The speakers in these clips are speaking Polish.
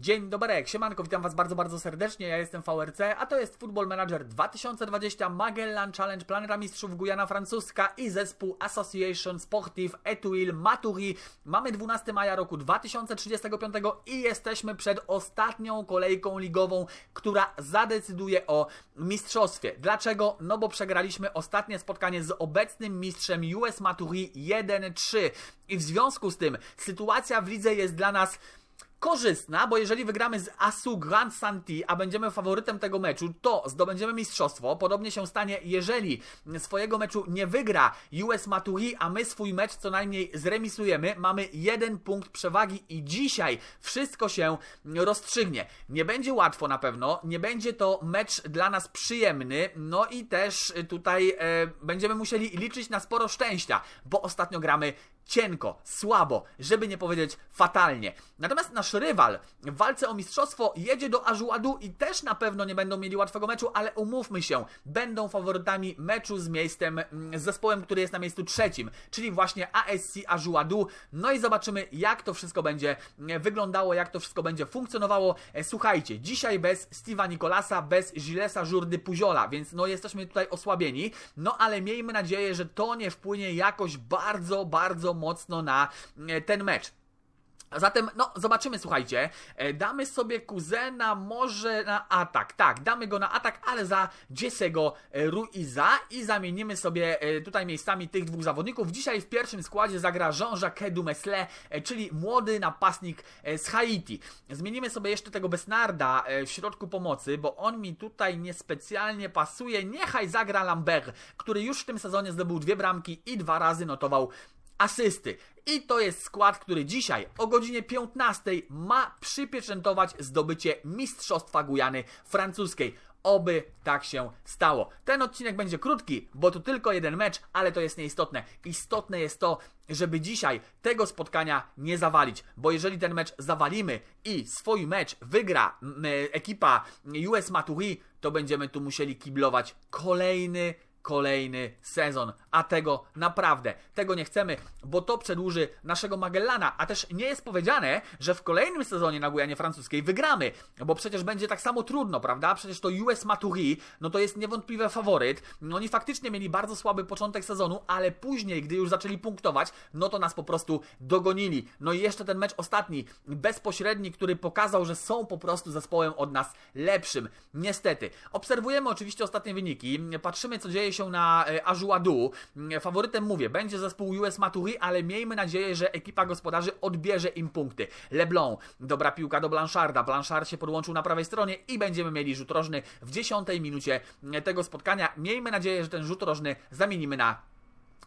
Dzień dobry, siemanko, witam Was bardzo, bardzo serdecznie, ja jestem VRC, a to jest Football Manager 2020 Magellan Challenge Planeta Mistrzów Gujana Francuska i zespół Association Sportive Etuil Maturi. Mamy 12 maja roku 2035 i jesteśmy przed ostatnią kolejką ligową, która zadecyduje o mistrzostwie. Dlaczego? No bo przegraliśmy ostatnie spotkanie z obecnym mistrzem US Maturi 1-3 i w związku z tym sytuacja w lidze jest dla nas korzystna, bo jeżeli wygramy z Asu Grand Santi, a będziemy faworytem tego meczu, to zdobędziemy mistrzostwo. Podobnie się stanie, jeżeli swojego meczu nie wygra US Maturi, a my swój mecz co najmniej zremisujemy. Mamy jeden punkt przewagi i dzisiaj wszystko się rozstrzygnie. Nie będzie łatwo na pewno, nie będzie to mecz dla nas przyjemny, no i też tutaj e, będziemy musieli liczyć na sporo szczęścia, bo ostatnio gramy cienko, słabo, żeby nie powiedzieć fatalnie. Natomiast nasz rywal w walce o mistrzostwo jedzie do Ażuadu i też na pewno nie będą mieli łatwego meczu, ale umówmy się, będą faworytami meczu z miejscem, mm, z zespołem, który jest na miejscu trzecim, czyli właśnie ASC Ażuadu. No i zobaczymy, jak to wszystko będzie mm, wyglądało, jak to wszystko będzie funkcjonowało. E, słuchajcie, dzisiaj bez Steve'a Nicolasa, bez Gillesa Żurdy Puziola, więc no jesteśmy tutaj osłabieni, no ale miejmy nadzieję, że to nie wpłynie jakoś bardzo, bardzo mocno na e, ten mecz. Zatem, no, zobaczymy, słuchajcie. E, damy sobie kuzena może na atak. Tak, damy go na atak, ale za Jesego e, Ruiza i zamienimy sobie tutaj miejscami tych dwóch zawodników. Dzisiaj w pierwszym składzie zagra Jean-Jacques Dumesle, czyli młody napastnik z Haiti. Zmienimy sobie jeszcze tego Besnarda w środku pomocy, bo on mi tutaj niespecjalnie pasuje. Niechaj zagra Lambert, który już w tym sezonie zdobył dwie bramki i dwa razy notował asysty. I to jest skład, który dzisiaj o godzinie 15 ma przypieczętować zdobycie Mistrzostwa Gujany Francuskiej. Oby tak się stało. Ten odcinek będzie krótki, bo to tylko jeden mecz, ale to jest nieistotne. Istotne jest to, żeby dzisiaj tego spotkania nie zawalić, bo jeżeli ten mecz zawalimy i swój mecz wygra ekipa US Maturi, to będziemy tu musieli kiblować kolejny kolejny sezon, a tego naprawdę, tego nie chcemy, bo to przedłuży naszego Magellana, a też nie jest powiedziane, że w kolejnym sezonie na Gujanie Francuskiej wygramy, bo przecież będzie tak samo trudno, prawda? Przecież to US Maturi, no to jest niewątpliwy faworyt, oni faktycznie mieli bardzo słaby początek sezonu, ale później, gdy już zaczęli punktować, no to nas po prostu dogonili. No i jeszcze ten mecz ostatni, bezpośredni, który pokazał, że są po prostu zespołem od nas lepszym. Niestety. Obserwujemy oczywiście ostatnie wyniki, patrzymy co dzieje się na e, Ażuadu. Mm, faworytem mówię, będzie zespół US Maturi, ale miejmy nadzieję, że ekipa gospodarzy odbierze im punkty. Leblon, dobra piłka do Blancharda. Blanchard się podłączył na prawej stronie i będziemy mieli rzut rożny w 10 minucie tego spotkania. Miejmy nadzieję, że ten rzut rożny zamienimy na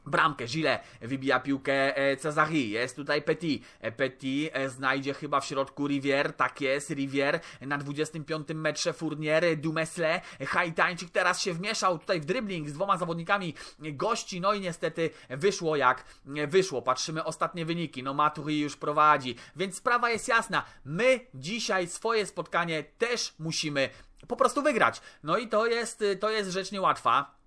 Bramkę, Gile wybija piłkę e, Cezary, jest tutaj Petit. E, Petit e, znajdzie chyba w środku Rivier, tak jest, Rivier na 25 metrze Fournier, Dumesle, Haitańczyk teraz się wmieszał tutaj w dribbling z dwoma zawodnikami gości, no i niestety wyszło jak wyszło. Patrzymy ostatnie wyniki, no Maturi już prowadzi, więc sprawa jest jasna. My dzisiaj swoje spotkanie też musimy po prostu wygrać. No i to jest, to jest rzecz niełatwa.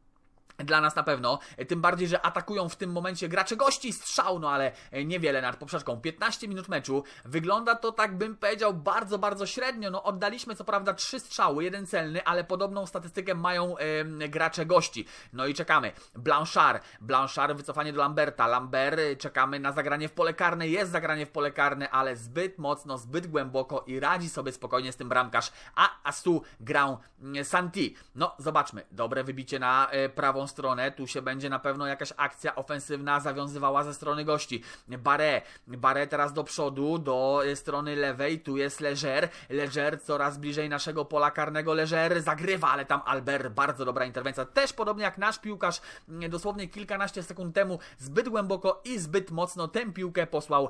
Dla nas na pewno, tym bardziej, że atakują w tym momencie gracze gości strzał, no ale niewiele nad poprzeczką. 15 minut meczu, wygląda to tak bym powiedział bardzo, bardzo średnio, no oddaliśmy co prawda 3 strzały, jeden celny, ale podobną statystykę mają e, gracze gości. No i czekamy, Blanchard, Blanchard wycofanie do Lamberta, Lambert, czekamy na zagranie w pole karne, jest zagranie w pole karne, ale zbyt mocno, zbyt głęboko i radzi sobie spokojnie z tym bramkarz, a Asu grał Santi. No zobaczmy, dobre wybicie na e, stronę. Tu się będzie na pewno jakaś akcja ofensywna zawiązywała ze strony gości. Barre, Barre teraz do przodu, do strony lewej. Tu jest Leger. Leger coraz bliżej naszego pola karnego. Leger zagrywa, ale tam Albert, bardzo dobra interwencja. Też podobnie jak nasz piłkarz, dosłownie kilkanaście sekund temu, zbyt głęboko i zbyt mocno tę piłkę posłał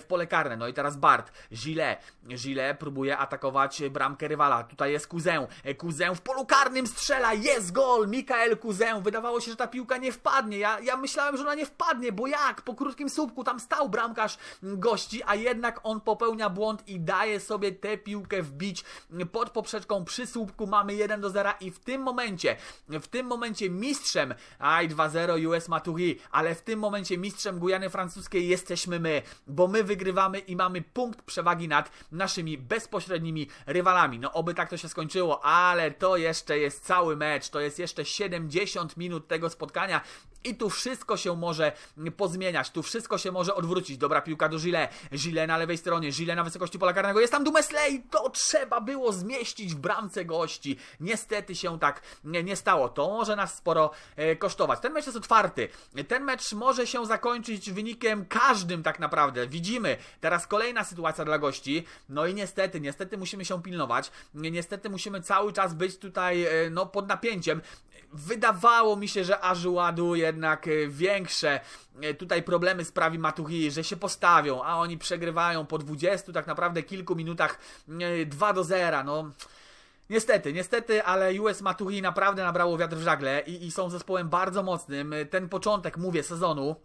w pole karne. No i teraz Bart, Gile, Gile próbuje atakować bramkę rywala. Tutaj jest Kuzę. Kuzę w polu karnym strzela, jest gol! Mikael Kuzę wyda wydawało się, że ta piłka nie wpadnie. Ja, ja myślałem, że ona nie wpadnie, bo jak? Po krótkim słupku tam stał bramkarz gości, a jednak on popełnia błąd i daje sobie tę piłkę wbić pod poprzeczką przy słupku. Mamy 1 do 0 i w tym momencie, w tym momencie mistrzem, aj 2-0 US Maturi, ale w tym momencie mistrzem Gujany Francuskiej jesteśmy my, bo my wygrywamy i mamy punkt przewagi nad naszymi bezpośrednimi rywalami. No oby tak to się skończyło, ale to jeszcze jest cały mecz, to jest jeszcze 70 minut tego spotkania i tu wszystko się może pozmieniać, tu wszystko się może odwrócić. Dobra piłka do Gile, Gile na lewej stronie, Gile na wysokości pola karnego, jest tam Dumesley, to trzeba było zmieścić w bramce gości. Niestety się tak nie, stało, to może nas sporo e, kosztować. Ten mecz jest otwarty, ten mecz może się zakończyć wynikiem każdym tak naprawdę. Widzimy, teraz kolejna sytuacja dla gości, no i niestety, niestety musimy się pilnować, niestety musimy cały czas być tutaj e, no, pod napięciem. Wydawało mi się, że Ażuładu jednak e, większe e, tutaj problemy sprawi Matuhi, że się postawią, a oni przegrywają po 20 tak naprawdę kilku minutach 2 do 0. No. Niestety, niestety, ale US Matuhi naprawdę nabrało wiatr w żagle i, i są zespołem bardzo mocnym. Ten początek, mówię, sezonu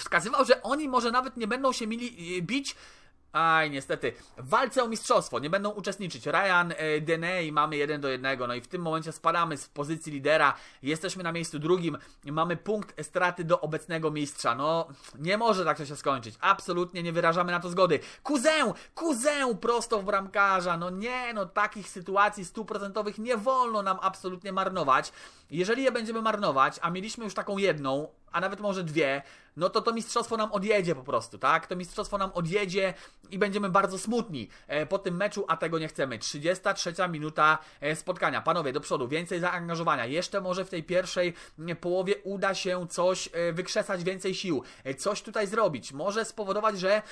wskazywał, że oni może nawet nie będą się mieli bić Aj, niestety. W walce o mistrzostwo. Nie będą uczestniczyć Ryan, e, Deney, mamy 1 do 1, no i w tym momencie spadamy z pozycji lidera, jesteśmy na miejscu drugim, mamy punkt straty do obecnego mistrza, no nie może tak to się skończyć, absolutnie nie wyrażamy na to zgody. Kuzę, kuzę prosto w bramkarza, no nie, no takich sytuacji stuprocentowych nie wolno nam absolutnie marnować. Jeżeli je będziemy marnować, a mieliśmy już taką jedną, a nawet może dwie, no to to mistrzostwo nam odjedzie po prostu, tak? To mistrzostwo nam odjedzie i będziemy bardzo smutni e, po tym meczu, a tego nie chcemy. 33 minuta e, spotkania. Panowie, do przodu, więcej zaangażowania. Jeszcze może w tej pierwszej połowie uda się coś e, wykrzesać, więcej sił, coś tutaj zrobić. Może spowodować, że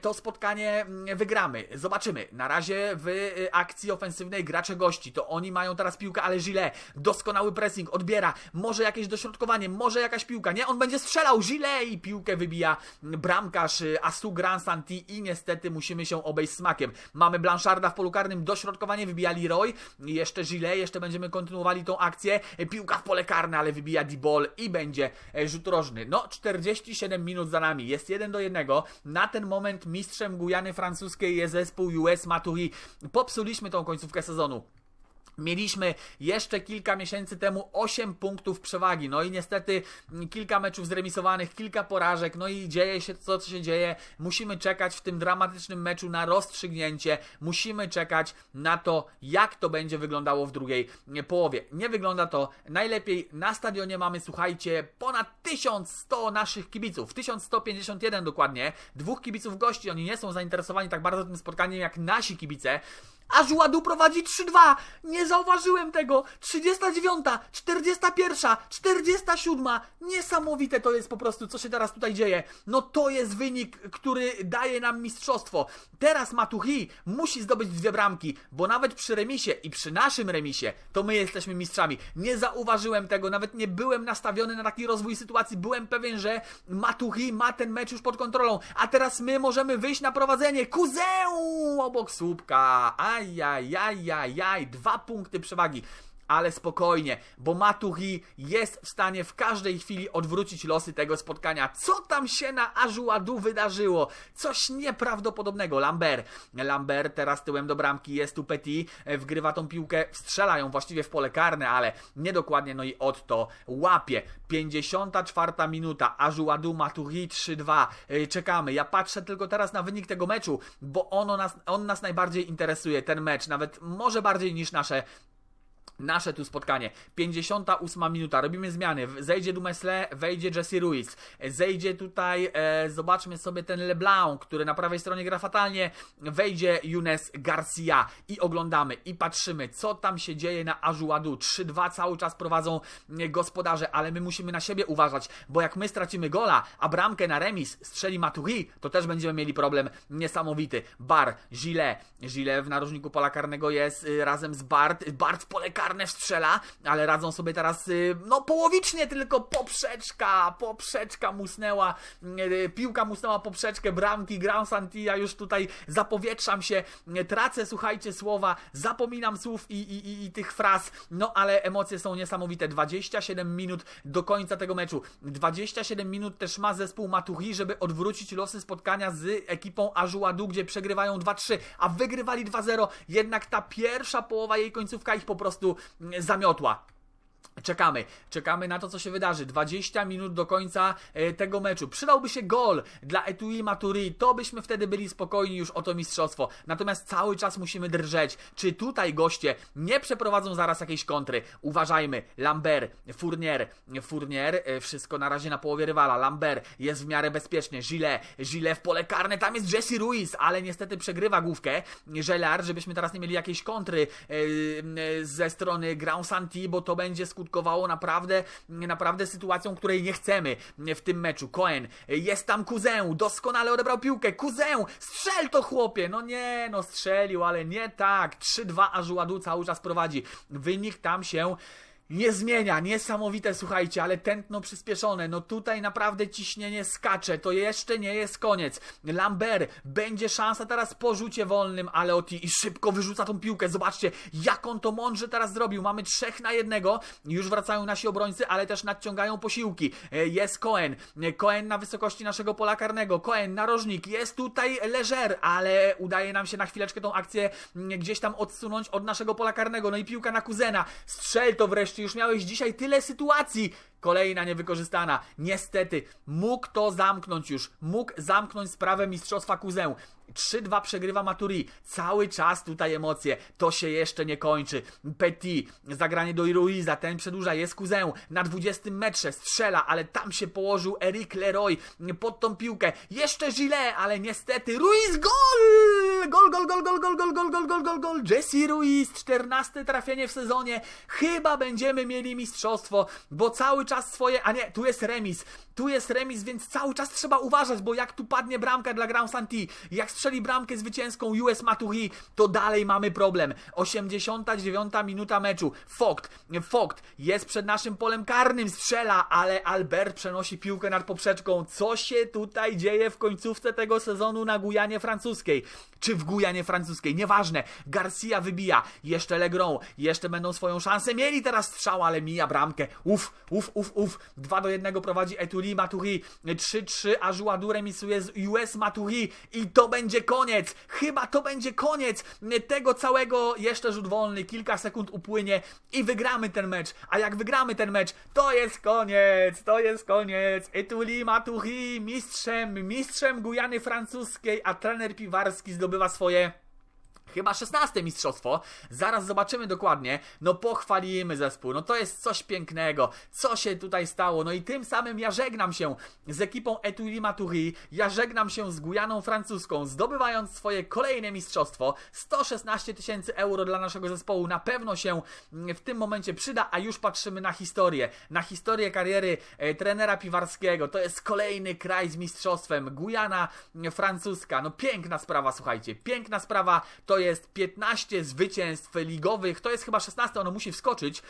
to spotkanie wygramy. Zobaczymy. Na razie w akcji ofensywnej gracze gości, to oni mają teraz piłkę, ale źle. Doskonały pressing, odbiera. Może jakieś dośrodkowanie, może jakaś piłka. Nie, on będzie strzelał, źle i piłkę wybija bramkarz y, Asu Grand Santi i niestety musimy się obejść smakiem. Mamy Blancharda w polu karnym, dośrodkowanie wybija Leroy, jeszcze Gile, jeszcze będziemy kontynuowali tą akcję. Piłka w pole karne, ale wybija Dibol i będzie e, rzut rożny. No, 47 minut za nami, jest 1 do 1. Na ten moment mistrzem Gujany Francuskiej jest zespół US Maturi. Popsuliśmy tą końcówkę sezonu. Mieliśmy jeszcze kilka miesięcy temu 8 punktów przewagi, no i niestety kilka meczów zremisowanych, kilka porażek, no i dzieje się to, co się dzieje. Musimy czekać w tym dramatycznym meczu na rozstrzygnięcie, musimy czekać na to, jak to będzie wyglądało w drugiej połowie. Nie wygląda to najlepiej. Na stadionie mamy, słuchajcie, ponad 1100 naszych kibiców, 1151 dokładnie, dwóch kibiców gości, oni nie są zainteresowani tak bardzo tym spotkaniem jak nasi kibice a Żładu prowadzi 3-2. Nie zauważyłem tego. 39, 41, 47. Niesamowite to jest po prostu, co się teraz tutaj dzieje. No to jest wynik, który daje nam mistrzostwo. Teraz Matuhi musi zdobyć dwie bramki, bo nawet przy remisie i przy naszym remisie, to my jesteśmy mistrzami. Nie zauważyłem tego, nawet nie byłem nastawiony na taki rozwój sytuacji. Byłem pewien, że Matuhi ma ten mecz już pod kontrolą, a teraz my możemy wyjść na prowadzenie. Kuzę obok słupka. Ajajajajaj, dwa punkty przewagi ale spokojnie, bo Matuhi jest w stanie w każdej chwili odwrócić losy tego spotkania. Co tam się na Ażuadu wydarzyło? Coś nieprawdopodobnego. Lambert. Lambert teraz tyłem do bramki jest tu Petit, wgrywa tą piłkę, strzelają właściwie w pole karne, ale niedokładnie, no i Otto łapie. 54 minuta, Ażuadu Matuhi 3-2. Czekamy. Ja patrzę tylko teraz na wynik tego meczu, bo ono nas, on nas najbardziej interesuje, ten mecz, nawet może bardziej niż nasze nasze tu spotkanie. 58 minuta, robimy zmiany. Zejdzie Dumesle, wejdzie Jesse Ruiz. Zejdzie tutaj, e, zobaczmy sobie ten LeBlanc, który na prawej stronie gra fatalnie. Wejdzie Younes Garcia i oglądamy i patrzymy, co tam się dzieje na Ażuadu. 3-2 cały czas prowadzą e, gospodarze, ale my musimy na siebie uważać, bo jak my stracimy gola, a bramkę na remis strzeli Maturi, to też będziemy mieli problem niesamowity. Bar, Gile, Gile w narożniku pola karnego jest y, razem z Bart. Bart w pole karne strzela, ale radzą sobie teraz, y, no połowicznie tylko poprzeczka, poprzeczka musnęła, y, piłka musnęła poprzeczkę bramki, Grand Santia już tutaj zapowietrzam się, tracę, słuchajcie, słowa, zapominam słów i, i, i, i tych fraz, no ale emocje są niesamowite, 27 minut do końca tego meczu, 27 minut też ma zespół Matuhi, żeby odwrócić losy spotkania z ekipą Ażuadu, gdzie przegrywają 2-3, a wygrywali 2-0, jednak ta pierwsza połowa jej końcówka ich po prostu zamiotła. Czekamy, czekamy na to, co się wydarzy. 20 minut do końca e, tego meczu. Przydałby się gol dla Etui Maturi, to byśmy wtedy byli spokojni już o to mistrzostwo. Natomiast cały czas musimy drżeć. Czy tutaj goście nie przeprowadzą zaraz jakiejś kontry? Uważajmy. Lambert, Fournier, Fournier, e, wszystko na razie na połowie rywala. Lambert jest w miarę bezpiecznie. Gillet, Gillet w pole karne, tam jest Jesse Ruiz, ale niestety przegrywa główkę. Żelar, żebyśmy teraz nie mieli jakiejś kontry e, ze strony Grand Santi, bo to będzie skutkowało skutkowało naprawdę, naprawdę sytuacją, której nie chcemy w tym meczu. Cohen, jest tam Kuzę, doskonale odebrał piłkę. Kuzę, strzel to chłopie! No nie, no strzelił, ale nie tak. 3-2 Ażuadu cały czas prowadzi. Wynik tam się nie zmienia, niesamowite, słuchajcie, ale tętno przyspieszone, no tutaj naprawdę ciśnienie skacze, to jeszcze nie jest koniec. Lambert, będzie szansa teraz po rzucie wolnym, ale Oti i szybko wyrzuca tą piłkę, zobaczcie, jak on to mądrze teraz zrobił, mamy trzech na jednego, już wracają nasi obrońcy, ale też nadciągają posiłki, e, jest Cohen, Cohen na wysokości naszego pola karnego, Cohen, narożnik, jest tutaj Leżer, ale udaje nam się na chwileczkę tą akcję mm, gdzieś tam odsunąć od naszego pola karnego, no i piłka na Kuzena, strzel to wreszcie już miałeś dzisiaj tyle sytuacji. Kolejna niewykorzystana. Niestety, mógł to zamknąć już. Mógł zamknąć sprawę Mistrzostwa Kuzę. 3-2 przegrywa Maturi. Cały czas tutaj emocje. To się jeszcze nie kończy. Petit, zagranie do Ruiza, ten przedłuża, jest Kuzę. Na 20 metrze strzela, ale tam się położył Eric Leroy pod tą piłkę. Jeszcze Gillet, ale niestety Ruiz gol! Gol, gol, gol, gol, gol, gol, gol, gol, gol, gol, gol. Jesse Ruiz, 14 trafienie w sezonie. Chyba będziemy mieli mistrzostwo, bo cały czas swoje, a nie, tu jest remis. Tu jest remis, więc cały czas trzeba uważać, bo jak tu padnie bramka dla Grand Santi, jak strzeli bramkę zwycięską US Maturi, to dalej mamy problem. 89 minuta meczu. Fogt, Fogt jest przed naszym polem karnym, strzela, ale Albert przenosi piłkę nad poprzeczką. Co się tutaj dzieje w końcówce tego sezonu na Gujanie francuskiej? Czy w Gujanie francuskiej? Nieważne. Garcia wybija. Jeszcze Legrand. Jeszcze będą swoją szansę mieli teraz strzał, ale mija bramkę. Uf, uf, uf, uf. 2 do 1 prowadzi Etuli Maturi. 3-3 a Jouadou remisuje z US Maturi i to będzie koniec. Chyba to będzie koniec tego całego. Jeszcze rzut wolny, kilka sekund upłynie i wygramy ten mecz. A jak wygramy ten mecz, to jest koniec. To jest koniec. Etuli Matuhi mistrzem, mistrzem Gujany francuskiej, a trener Piwarski zdobywa swoje Chyba 16 mistrzostwo. Zaraz zobaczymy dokładnie. No pochwalimy zespół. No to jest coś pięknego. Co się tutaj stało? No i tym samym ja żegnam się z ekipą Etui Maturi. Ja żegnam się z Gujaną francuską, zdobywając swoje kolejne mistrzostwo. 116 tysięcy euro dla naszego zespołu na pewno się w tym momencie przyda, a już patrzymy na historię. Na historię kariery e, trenera Piwarskiego. To jest kolejny kraj z mistrzostwem. Gujana francuska. No piękna sprawa, słuchajcie. Piękna sprawa. To jest 15 zwycięstw ligowych, to jest chyba 16, ono musi wskoczyć.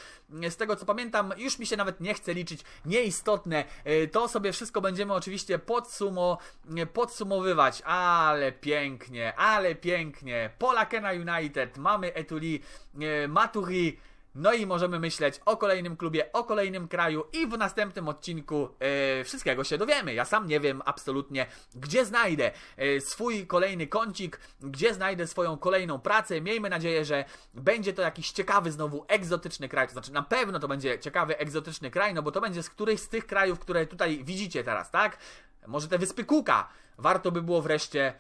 Z tego co pamiętam, już mi się nawet nie chce liczyć, nieistotne. E, to sobie wszystko będziemy oczywiście podsumo, podsumowywać, ale pięknie, ale pięknie. Polakena United, mamy Etuli, e, Maturi, no i możemy myśleć o kolejnym klubie, o kolejnym kraju i w następnym odcinku e, wszystkiego się dowiemy. Ja sam nie wiem absolutnie, gdzie znajdę e, swój kolejny kącik, gdzie znajdę swoją kolejną pracę. Miejmy nadzieję, że będzie to jakiś ciekawy znowu egzotyczny kraj. To znaczy na pewno to będzie ciekawy egzotyczny kraj, no bo to będzie z którychś z tych krajów, które tutaj widzicie teraz, tak? Może te wyspy Kuka. Warto by było wreszcie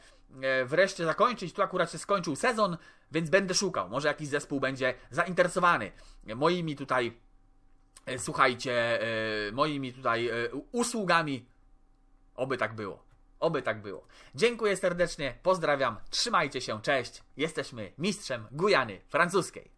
wreszcie zakończyć. Tu akurat się skończył sezon, więc będę szukał. Może jakiś zespół będzie zainteresowany moimi tutaj, e, słuchajcie, e, moimi tutaj usługami. Oby tak było. Oby tak było. Dziękuję serdecznie, pozdrawiam, trzymajcie się, cześć. Jesteśmy mistrzem Gujany francuskiej.